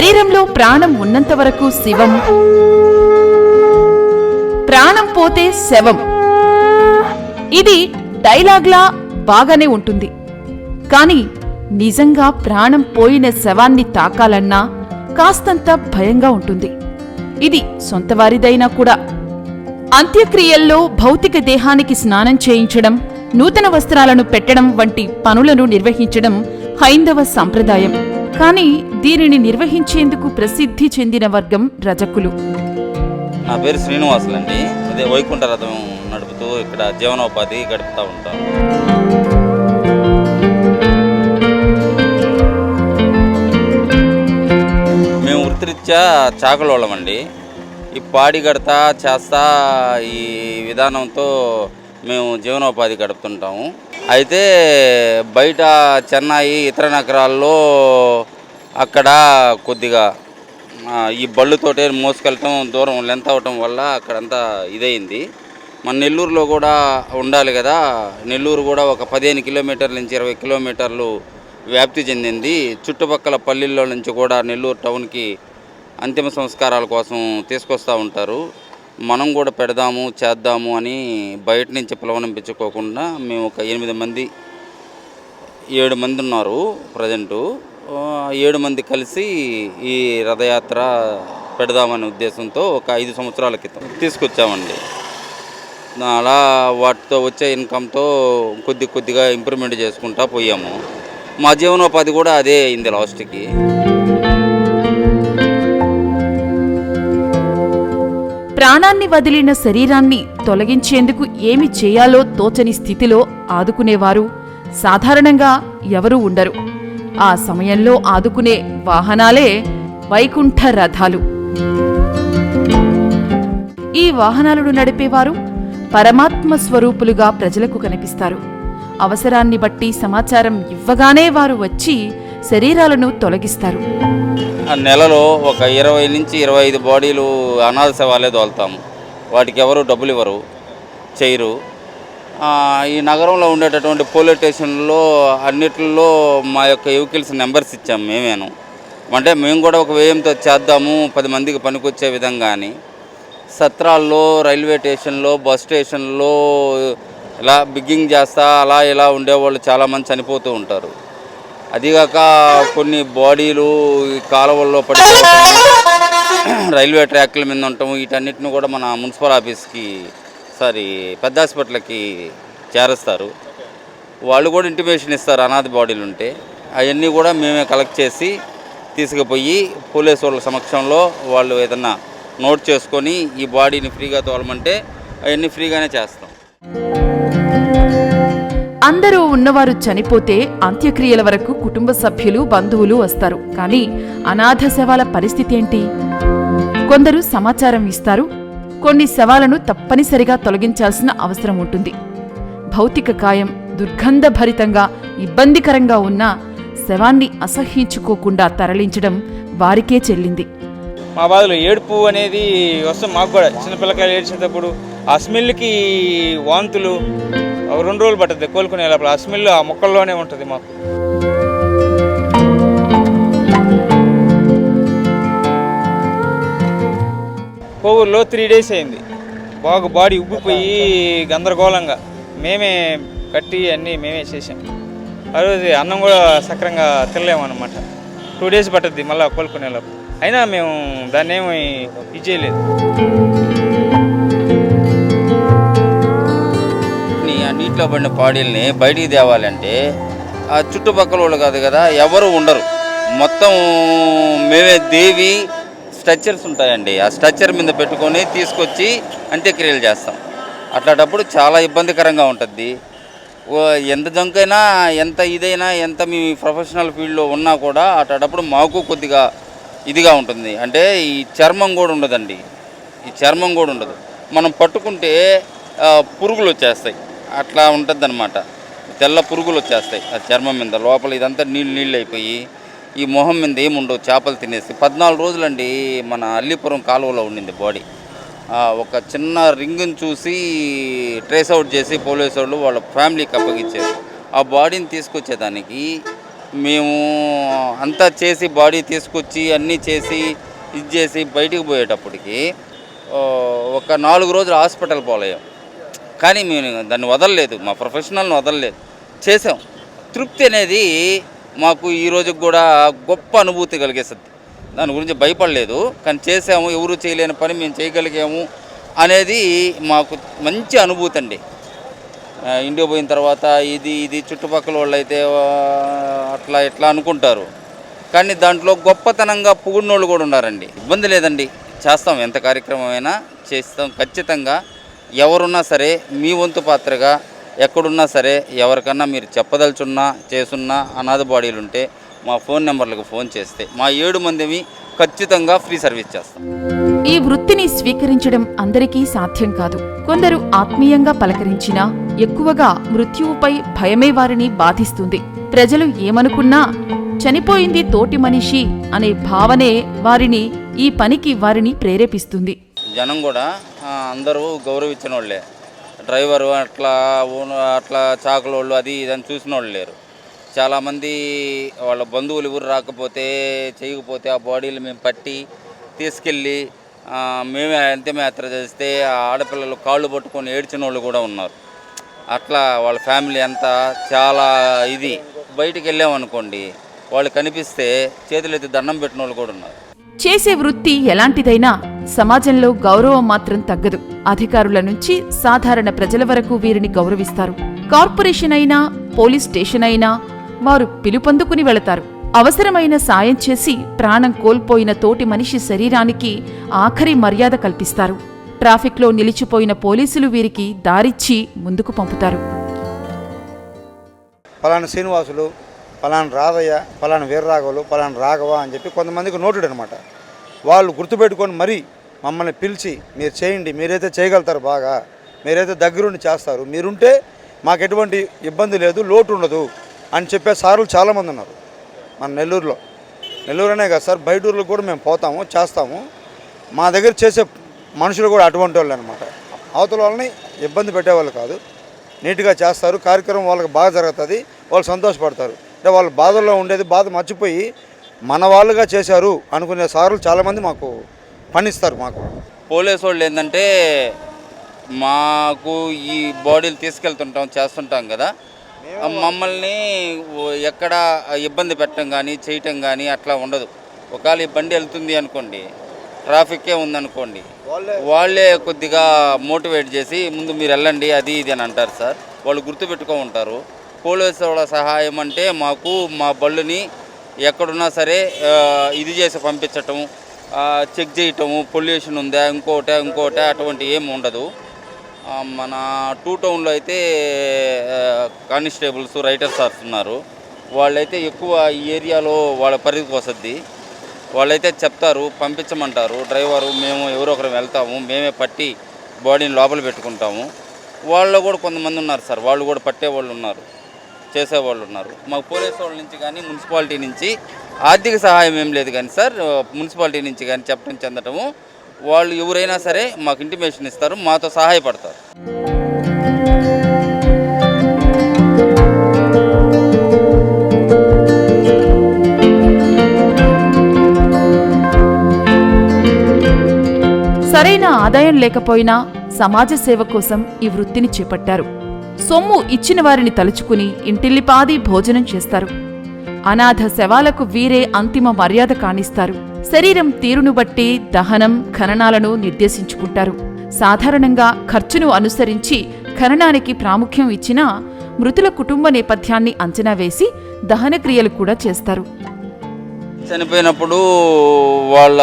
శరీరంలో ప్రాణం ఉన్నంత వరకు శివం. ప్రాణం పోతే శవం. ఇది డైలాగ్లా బాగానే ఉంటుంది. కాని నిజంగా ప్రాణం పోయిన శవాన్ని తాకాలన్నా కాస్తంత భయంగా ఉంటుంది. ఇది సొంతవారిదైనా కూడా. అంత్యక్రియల్లో భౌతిక దేహానికి స్నానం చేయించడం నూతన వస్త్రాలను పెట్టడం వంటి పనులను నిర్వహించడం హైందవ సంప్రదాయం. కానీ దీనిని నిర్వహించేందుకు ప్రసిద్ధి చెందిన వర్గం రజకులు. నా పేరు శ్రీనివాసులు అండి. అదే వైకుంఠ రథం నడుపుతూ ఇక్కడ జీవనోపాధి గడుపుతూ ఉంటాను మేము వృత్తిరీత్యా చాకలోళ్ళమండి ఈ పాడి గడతా చేస్తా ఈ విధానంతో మేము జీవనోపాధి గడుపుతుంటాము. అయితే బయట చెన్నై ఇతర నగరాల్లో అక్కడ కొద్దిగా ఈ బళ్ళుతోటే మోసుకెళ్ళటం దూరం లెంత్ అవటం వల్ల అక్కడంతా ఇదైంది మన నెల్లూరులో కూడా ఉండాలి కదా. నెల్లూరు కూడా ఒక పదిహేను కిలోమీటర్ల నుంచి ఇరవై కిలోమీటర్లు వ్యాప్తి చెందింది. చుట్టుపక్కల పల్లెల్లో నుంచి కూడా నెల్లూరు టౌన్కి అంతిమ సంస్కారాల కోసం తీసుకొస్తూ ఉంటారు. మనం కూడా పెడదాము చేద్దాము అని బయట నుంచి పిలవనిపించుకోకుండా మేము ఒక ఎనిమిది మంది ఏడు మంది ఉన్నారు ప్రజెంటు. ఏడు మంది కలిసి ఈ రథయాత్ర పెడదామనే ఉద్దేశంతో ఒక ఐదు సంవత్సరాల క్రితం తీసుకొచ్చామండి. అలా వాటితో వచ్చే ఇన్కమ్తో కొద్ది కొద్దిగా ఇంప్రూవ్మెంట్ చేసుకుంటా పోయాము. మా జీవనోపాధి కూడా అదే అయింది లాస్ట్కి. ప్రాణాన్ని వదిలిన శరీరాన్ని తొలగించేందుకు ఏమి చేయాలో తోచని స్థితిలో ఆదుకునేవారు. సాధారణంగా ఎవరూ ఉండరు. ఆ సమయంలో ఆదుకునే వాహనాలే వైకుంఠ రథాలు. ఈ వాహనాలను నడిపేవారు పరమాత్మ స్వరూపులుగా ప్రజలకు కనిపిస్తారు. అవసరాన్ని బట్టి సమాచారం ఇవ్వగానే వారు వచ్చి శరీరాలను తొలగిస్తారు. నెలలో ఒక ఇరవై నుంచి ఇరవై ఐదు బాడీలు అనాథ శవాలే తోలుతాము. వాటికి ఎవరు డబ్బులు ఇవ్వరు చేయరు. ఈ నగరంలో ఉండేటటువంటి పోలీస్ స్టేషన్లో అన్నిటిలో మా యొక్క వెహికల్స్ నెంబర్స్ ఇచ్చాము మేమేను. అంటే మేము కూడా ఒక వ్యయంతో చేద్దాము పది మందికి పనికొచ్చే విధంగా అని. సత్రాల్లో రైల్వే స్టేషన్లో బస్ స్టేషన్లో ఇలా బిగ్గింగ్ చేస్తా అలా ఇలా ఉండేవాళ్ళు చాలామంది చనిపోతూ ఉంటారు. అదిగాక కొన్ని బాడీలు ఈ కాలువల్లో పడి రైల్వే ట్రాక్ల మీద ఉంటాము వీటన్నిటిని కూడా మన మున్సిపల్ ఆఫీస్కి సారీ పెద్ద హాస్పిటల్కి చేరుస్తారు. వాళ్ళు కూడా ఇంటిమేషన్ ఇస్తారు అనాథ బాడీలు ఉంటే. అవన్నీ కూడా మేమే కలెక్ట్ చేసి తీసుకుపోయి పోలీసు వాళ్ళ సమక్షంలో వాళ్ళు ఏదన్నా నోట్ చేసుకొని ఈ బాడీని ఫ్రీగా తోలమంటే అవన్నీ ఫ్రీగానే చేస్తాం. అందరూ ఉన్నవారు చనిపోతే అంత్యక్రియల వరకు కుటుంబ సభ్యులు బంధువులు వస్తారు. కానీ అనాథ శవాల పరిస్థితి ఏంటి? కొందరు సమాచారం ఇస్తారు. కొన్ని శవాలను తప్పనిసరిగా తొలగించాల్సిన అవసరం ఉంటుంది. భౌతిక కాయం దుర్గంధభరితంగా ఇబ్బందికరంగా ఉన్న శవాన్ని అసహ్యించుకోకుండా తరలించడం వారికే చెల్లింది. మా బాధలు ఏడుపు అనేది వస్తుంది మాకు కూడా. చిన్నపిల్లకాయలు ఏడ్చేటప్పుడు ఆ స్మెల్కి వాంతులు. రెండు రోజులు పడుతుంది కోలుకునే లోపల ఆ స్మెల్ ఆ మొక్కల్లోనే ఉంటుంది మాకు. కోవూరులో త్రీ డేస్ అయింది. బాగా బాడీ ఉబ్బిపోయి గందరగోళంగా. మేమే కట్టి అన్నీ మేమే చేసాం. ఆ రోజు అన్నం కూడా సక్రంగా తినలేము అనమాట టూ డేస్ పట్టుద్ది మళ్ళీ కోలుకునే లోపల అయినా మేము దాన్ని ఏమి ఇది చేయలేదు. ఇంట్లో పడిన పాడీల్ని బయటికి తేవాలంటే ఆ చుట్టుపక్కల వాళ్ళు కాదు కదా ఎవరు ఉండరు. మొత్తం మేమే దేవి స్ట్రక్చర్స్ ఉంటాయండి. ఆ స్ట్రక్చర్ మీద పెట్టుకొని తీసుకొచ్చి అంత్యక్రియలు చేస్తాం. అట్లాంటప్పుడు చాలా ఇబ్బందికరంగా ఉంటుంది ఎంత జంకైనా ఎంత ఇదైనా ఎంత మీ ప్రొఫెషనల్ ఫీల్డ్లో ఉన్నా కూడా అట్లాంటప్పుడు మాకు కొద్దిగా ఇదిగా ఉంటుంది. అంటే ఈ చర్మం కూడా ఉండదండి. ఈ చర్మం కూడా ఉండదు. మనం పట్టుకుంటే పురుగులు వచ్చేస్తాయి. అట్లా ఉంటుంది అనమాట తెల్ల పురుగులు వచ్చేస్తాయి. ఆ చర్మం మీద లోపల ఇదంతా నీళ్ళు నీళ్ళు అయిపోయి ఈ మొహం మీద ఏముండవు చేపలు తినేసి. పద్నాలుగు రోజులండి మన అల్లిపురం కాలువలో ఉండింది బాడీ. ఒక చిన్న రింగ్ని చూసి ట్రేస్ అవుట్ చేసి పోలీసు వాళ్ళు వాళ్ళ ఫ్యామిలీకి అప్పగించారు. ఆ బాడీని తీసుకొచ్చేదానికి మేము అంతా చేసి బాడీ తీసుకొచ్చి అన్నీ చేసి ఇది చేసి బయటికి పోయేటప్పటికి ఒక నాలుగు రోజులు హాస్పిటల్ పోలేము కానీ మేము దాన్ని వదలలేదు మా ప్రొఫెషనల్ని వదలలేదు. చేసాం తృప్తి అనేది మాకు ఈ రోజుకి కూడా గొప్ప అనుభూతి కలిగేస్తుంది దాని గురించి భయపడలేదు కానీ చేసాము ఎవరు చేయలేని పని మేము చేయగలిగాము అనేది మాకు మంచి అనుభూతి అండి. ఇండియా పోయిన తర్వాత ఇది ఇది చుట్టుపక్కల వాళ్ళు అయితే అట్లా ఇట్లా అనుకుంటారు. కానీ దాంట్లో గొప్పతనంగా పొగిడినోళ్ళు కూడా ఉన్నారండి. ఇబ్బంది లేదండి. చేస్తాం ఎంత కార్యక్రమమైనా చేస్తాం ఖచ్చితంగా. ఎవరున్నా సరే మీ వంతు పాత్రగా ఎక్కడున్నా సరే ఎవరికన్నా మీరు చెప్పదలుచున్నా చేసున్నా అనాథ బాడీలు ఉంటే మా ఫోన్ నెంబర్లకు ఫోన్ చేస్తే మా ఏడు మందివి ఖచ్చితంగా ఫ్రీ సర్వీస్ చేస్తాం. ఈ వృత్తిని స్వీకరించడం అందరికీ సాధ్యం కాదు. కొందరు ఆత్మీయంగా పలకరించినా ఎక్కువగా మృత్యువుపై భయమే వారిని బాధిస్తుంది. ప్రజలు ఏమనుకున్నా చనిపోయింది తోటి మనిషి అనే భావనే వారిని ఈ పనికి వారిని ప్రేరేపిస్తుంది. జనం కూడా అందరూ గౌరవించిన వాళ్ళే డ్రైవరు అట్లా ఓన్ అట్లా చాకులోళ్ళు అది ఇదని చూసిన వాళ్ళు లేరు. చాలామంది వాళ్ళ బంధువులు ఎవరు రాకపోతే చేయకపోతే ఆ బాడీలు మేము పట్టి తీసుకెళ్ళి మేమే అంతిమయాత్ర చేస్తే ఆ ఆడపిల్లలు కాళ్ళు పట్టుకొని ఏడ్చిన వాళ్ళు కూడా ఉన్నారు. అట్లా వాళ్ళ ఫ్యామిలీ అంతా చాలా ఇది. బయటికి వెళ్ళామనుకోండి వాళ్ళు కనిపిస్తే చేతులెత్తి దండం పెట్టిన వాళ్ళు కూడా ఉన్నారు. చేసే వృత్తి ఎలాంటిదైనా సమాజంలో గౌరవం మాత్రం తగ్గదు. అధికారుల నుంచి సాధారణ ప్రజల వరకు వీరిని గౌరవిస్తారు. కార్పొరేషన్ అయినా పోలీస్ స్టేషన్ అయినా వారు పిలుపందుకుని వెళతారు. అవసరమైన సాయం చేసి ప్రాణం కోల్పోయిన తోటి మనిషి శరీరానికి ఆఖరి మర్యాద కల్పిస్తారు. ట్రాఫిక్లో నిలిచిపోయిన పోలీసులు వీరికి దారిచ్చి ముందుకు పంపుతారు. పలానా శ్రీనివాసులు పలానా రాధయ్య పలానా వీర్రాఘవులు పలానా రాఘవ అని చెప్పి కొంతమందికి నోటుడు అనమాట వాళ్ళు గుర్తుపెట్టుకొని మరీ మమ్మల్ని పిలిచి మీరు చేయండి మీరైతే చేయగలుగుతారు బాగా. మీరైతే దగ్గరుండి చేస్తారు. మీరుంటే మాకు ఎటువంటి ఇబ్బంది లేదు లోటు ఉండదు అని చెప్పే సార్లు చాలామంది ఉన్నారు మన నెల్లూరులో. నెల్లూరు అనే కదా సార్ బయట కూడా మేము పోతాము చేస్తాము. మా దగ్గర చేసే మనుషులు కూడా అటువంటి వాళ్ళు అనమాట అవతల వాళ్ళని ఇబ్బంది పెట్టేవాళ్ళు కాదు. నీట్గా చేస్తారు కార్యక్రమం వాళ్ళకి బాగా జరుగుతుంది వాళ్ళు సంతోషపడతారు. అంటే వాళ్ళు బాధల్లో ఉండేది బాధ మర్చిపోయి మన వాళ్ళుగా చేశారు అనుకునే సార్లు చాలామంది మాకు పనిస్తారు మాకు. పోలీసు వాళ్ళు ఏంటంటే మాకు ఈ బాడీలు తీసుకెళ్తుంటాం చేస్తుంటాం కదా. మమ్మల్ని ఎక్కడ ఇబ్బంది పెట్టడం కానీ చేయటం కానీ అట్లా ఉండదు. ఒకవేళ ఈ బండి వెళ్తుంది అనుకోండి ట్రాఫిక్కే ఉందనుకోండి వాళ్ళే కొద్దిగా మోటివేట్ చేసి ముందు మీరు వెళ్ళండి అది ఇది అని అంటారు సార్. వాళ్ళు గుర్తుపెట్టుకో ఉంటారు. పోలీసు వాళ్ళ సహాయం అంటే మాకు మా బళ్ళుని ఎక్కడున్నా సరే ఇది చేసి పంపించటం చెక్ చేయటము పొల్యూషన్ ఉందా ఇంకోట ఇంకోట అటువంటి ఏమి ఉండదు. మన టూ టౌన్లో అయితే కానిస్టేబుల్స్ రైటర్ సార్స్ ఉన్నారు వాళ్ళైతే ఎక్కువ ఈ ఏరియాలో వాళ్ళ పరిధికి వస్తుంది వాళ్ళైతే చెప్తారు పంపించమంటారు. డ్రైవరు మేము ఎవరో ఒకరు వెళ్తాము మేమే పట్టి బాడీని లోపల పెట్టుకుంటాము. వాళ్ళు కూడా కొంతమంది ఉన్నారు సార్ వాళ్ళు కూడా పట్టేవాళ్ళు ఉన్నారు చేసేవాళ్ళు ఉన్నారు. మాకు పోలీసు వాళ్ళ నుంచి కానీ మున్సిపాలిటీ నుంచి ఆర్థిక సహాయం ఏం లేదు కానీ సార్ మున్సిపాలిటీ నుంచి కానీ చెప్పడం చెందటము వాళ్ళు ఎవరైనా సరే మాకు ఇంటిమేషన్ ఇస్తారు మాతో సహాయపడతారు. సరైన ఆదాయం లేకపోయినా సమాజ సేవ కోసం ఈ వృత్తిని చేపట్టారు. సొమ్ము ఇచ్చిన వారిని తలుచుకుని ఇంటిల్లిపాది భోజనం చేస్తారు. అనాథ శవాలకు వీరే అంతిమ మర్యాద కానిస్తారు. శరీరం తీరును బట్టి దహనం ఖననాలను నిర్దేశించుకుంటారు. సాధారణంగా ఖర్చును అనుసరించి ఖననానికి ప్రాముఖ్యం ఇచ్చినా మృతుల కుటుంబ నేపథ్యాన్ని అంచనా వేసి దహన క్రియలు కూడా చేస్తారు. చనిపోయినప్పుడు వాళ్ళ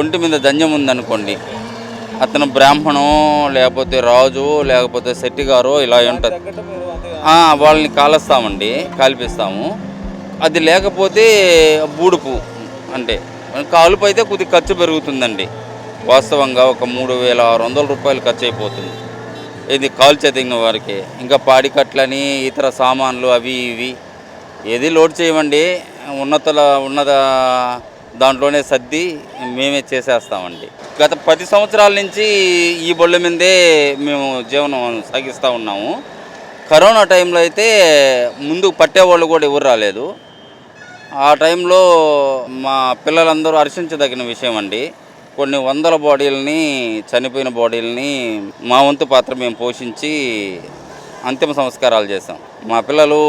ఒంటి మీద దంజం ఉందనుకోండి. అతను బ్రాహ్మణం లేకపోతే రాజు లేకపోతే శెట్టిగారో ఇలా ఉంటుంది వాళ్ళని కాలుస్తామండి కాల్పిస్తాము. అది లేకపోతే బూడుపు అంటే. కాలుపు అయితే కొద్దిగా ఖర్చు పెరుగుతుందండి. వాస్తవంగా ఒక మూడు వేల ఆరు వందల రూపాయలు ఖర్చు అయిపోతుంది. ఇది కాల్చేదింగ వారికి. ఇంకా పాడికట్లని ఇతర సామాన్లు అవి ఇవి. ఏది లోడ్ చేయమండి ఉన్నతల ఉన్నత దాంట్లోనే సర్ది మేమే చేసేస్తామండి. గత పది సంవత్సరాల నుంచి ఈ బొళ్ళ మీదే మేము జీవనం సాగిస్తూ ఉన్నాము. కరోనా టైంలో అయితే ముందు పట్టేవాళ్ళు కూడా ఎవరు రాలేదు. ఆ టైంలో మా పిల్లలందరూ హర్షించదగిన విషయం అండి. కొన్ని వందల బాడీలని చనిపోయిన బాడీలని మా వంతు పాత్ర మేము పోషించి అంతిమ సంస్కారాలు చేసాం మా పిల్లలు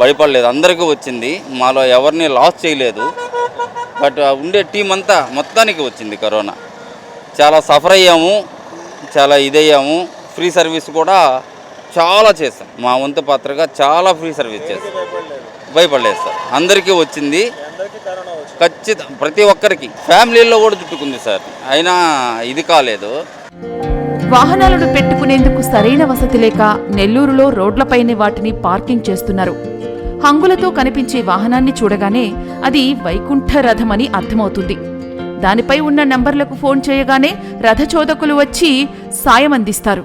భయపడలేదు. అందరికీ వచ్చింది. మాలో ఎవరిని లాస్ చేయలేదు. బట్ ఉండే టీం అంతా మొత్తానికి వచ్చింది కరోనా. చాలా సఫర్ అయ్యాము. చాలా ఇదయ్యాము. ఫ్రీ సర్వీస్ కూడా చాలా చేసాం మా వంతు పాత్రగా చాలా ఫ్రీ సర్వీస్ చేసాం భయపడలేదు సార్. అందరికీ వచ్చింది. ఖచ్చితంగా ప్రతి ఒక్కరికి ఫ్యామిలీల్లో కూడా చుట్టుకుంది సార్. అయినా ఇది కాలేదు. వాహనాలను పెట్టుకునేందుకు సరైన వసతి లేక నెల్లూరులో రోడ్లపైనే వాటిని పార్కింగ్ చేస్తున్నారు. హంగులతో కనిపించే వాహనాన్ని చూడగానే అది వైకుంఠ రథమని అర్థమవుతుంది. దానిపై ఉన్న నంబర్లకు ఫోన్ చేయగానే రథచోదకులు వచ్చి సాయం అందిస్తారు.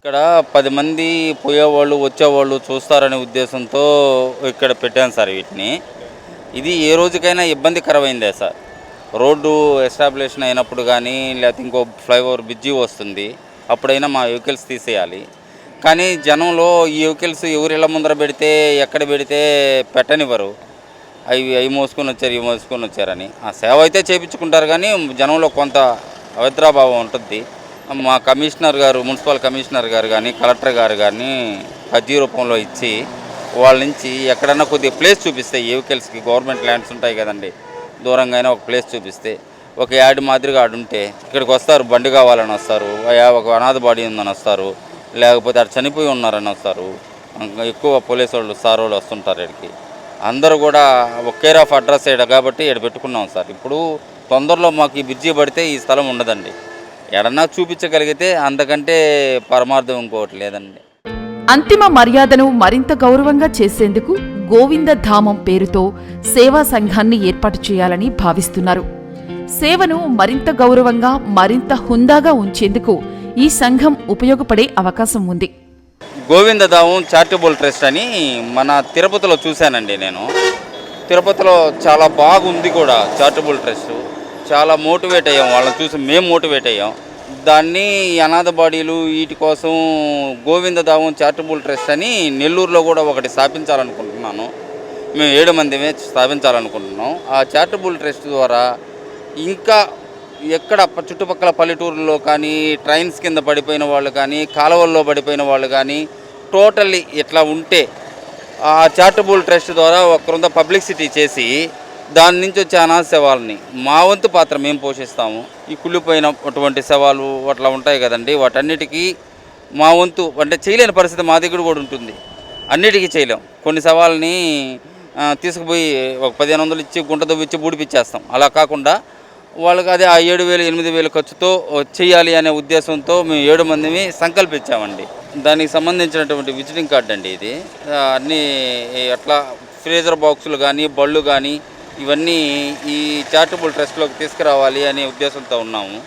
ఇక్కడ పది మంది పోయేవాళ్ళు వచ్చేవాళ్ళు చూస్తారనే ఉద్దేశంతో ఇక్కడ పెట్టాను సార్ వీటిని. ఇది ఏ రోజుకైనా ఇబ్బందికరమైందే సార్. రోడ్డు ఎస్టాబ్లిషన్ అయినప్పుడు కానీ లేకపోతే ఇంకో ఫ్లైఓవర్ బ్రిడ్జి వస్తుంది అప్పుడైనా మా వెహికల్స్ తీసేయాలి. కానీ జనంలో ఈ వెహికల్స్ ఎవరి ఇళ్ళ ముందర పెడితే ఎక్కడ పెడితే పెట్టనివ్వరు. అవి అవి మోసుకొని వచ్చారు ఇవి మోసుకొని వచ్చారని. ఆ సేవ అయితే చేయించుకుంటారు కానీ జనంలో కొంత అవిద్రాభావం ఉంటుంది. మా కమిషనర్ గారు మున్సిపల్ కమిషనర్ గారు కానీ కలెక్టర్ గారు కానీ అర్జీ రూపంలో ఇచ్చి వాళ్ళ నుంచి ఎక్కడన్నా కొద్దిగా ప్లేస్ చూపిస్తే ఈ వెహికల్స్కి గవర్నమెంట్ ల్యాండ్స్ ఉంటాయి కదండి దూరంగా అయినా ఒక ప్లేస్ చూపిస్తే ఒక యాడ్ మాదిరిగా ఆడు ఉంటే ఇక్కడికి వస్తారు బండి కావాలని వస్తారు అయ్యా ఒక అనాథ బాడీ ఉందని వస్తారు లేకపోతే అక్కడ చనిపోయి ఉన్నారని వస్తారు ఇంకా ఎక్కువ పోలీసు వాళ్ళు సార్ వాళ్ళు వస్తుంటారు ఇక్కడికి. అందరూ కూడా ఒకే ఆఫ్ అడ్రస్ ఇక్కడ కాబట్టి ఇక్కడ పెట్టుకున్నాం సార్. ఇప్పుడు తొందరలో మాకు ఈ బ్రిడ్జి పడితే ఈ స్థలం ఉండదండి. ఎడన్నా చూపించగలిగితే అంతకంటే పరమార్థం ఇంకోటి లేదండి. అంతిమ మర్యాదను మరింత గౌరవంగా చేసేందుకు గోవిందధామం పేరుతో సేవా సంఘాన్ని ఏర్పాటు చేయాలని భావిస్తున్నారు. సేవను మరింత గౌరవంగా మరింత హుందాగా ఉంచేందుకు ఈ సంఘం ఉపయోగపడే అవకాశం ఉంది. గోవిందదావం చారిటబుల్ ట్రస్ట్ అని మన తిరుపతిలో చూశానండి నేను. తిరుపతిలో చాలా బాగుంది కూడా చారిటబుల్ ట్రస్ట్. చాలా మోటివేట్ అయ్యాం. వాళ్ళని చూసి మేము మోటివేట్ అయ్యాం. దాన్ని అనాథ బాడీలు వీటి కోసం గోవిందదావం చారిటబుల్ ట్రస్ట్ అని నెల్లూరులో కూడా ఒకటి స్థాపించాలనుకుంటున్నాను. మేము ఏడు మందిమే స్థాపించాలనుకుంటున్నాం. ఆ చారిటబుల్ ట్రస్ట్ ద్వారా ఇంకా ఎక్కడ చుట్టుపక్కల పల్లెటూరులో కానీ ట్రైన్స్ కింద పడిపోయిన వాళ్ళు కానీ కాలువల్లో పడిపోయిన వాళ్ళు కానీ టోటల్లీ ఇట్లా ఉంటే ఆ చారిటబుల్ ట్రస్ట్ ద్వారా ఒక పబ్లిసిటీ చేసి దాని నుంచి వచ్చే అనాథ శవాలని మా వంతు పాత్ర మేము పోషిస్తాము. ఈ కుళ్ళిపోయినటువంటి శవాలు అట్లా ఉంటాయి కదండి వాటన్నిటికీ మా వంతు అంటే చేయలేని పరిస్థితి మా దగ్గర కూడా ఉంటుంది. అన్నిటికీ చేయలేం. కొన్ని సవాల్ని తీసుకుపోయి ఒక పదిహేను వందలు ఇచ్చి గుంట ఇచ్చి బూడిపిచ్చేస్తాం. అలా కాకుండా వాళ్ళకి అదే ఆ ఏడు వేలు ఎనిమిది వేలు ఖర్చుతో చేయాలి అనే ఉద్దేశంతో మేము ఏడు మందిని సంకల్పించామండి. దానికి సంబంధించినటువంటి విజిటింగ్ కార్డ్ అండి ఇది అన్నీ అట్లా ఫ్రీజర్ బాక్సులు కానీ బళ్ళు కానీ ఇవన్నీ ఈ చారిటబుల్ ట్రస్ట్లోకి తీసుకురావాలి అనే ఉద్దేశంతో ఉన్నాము.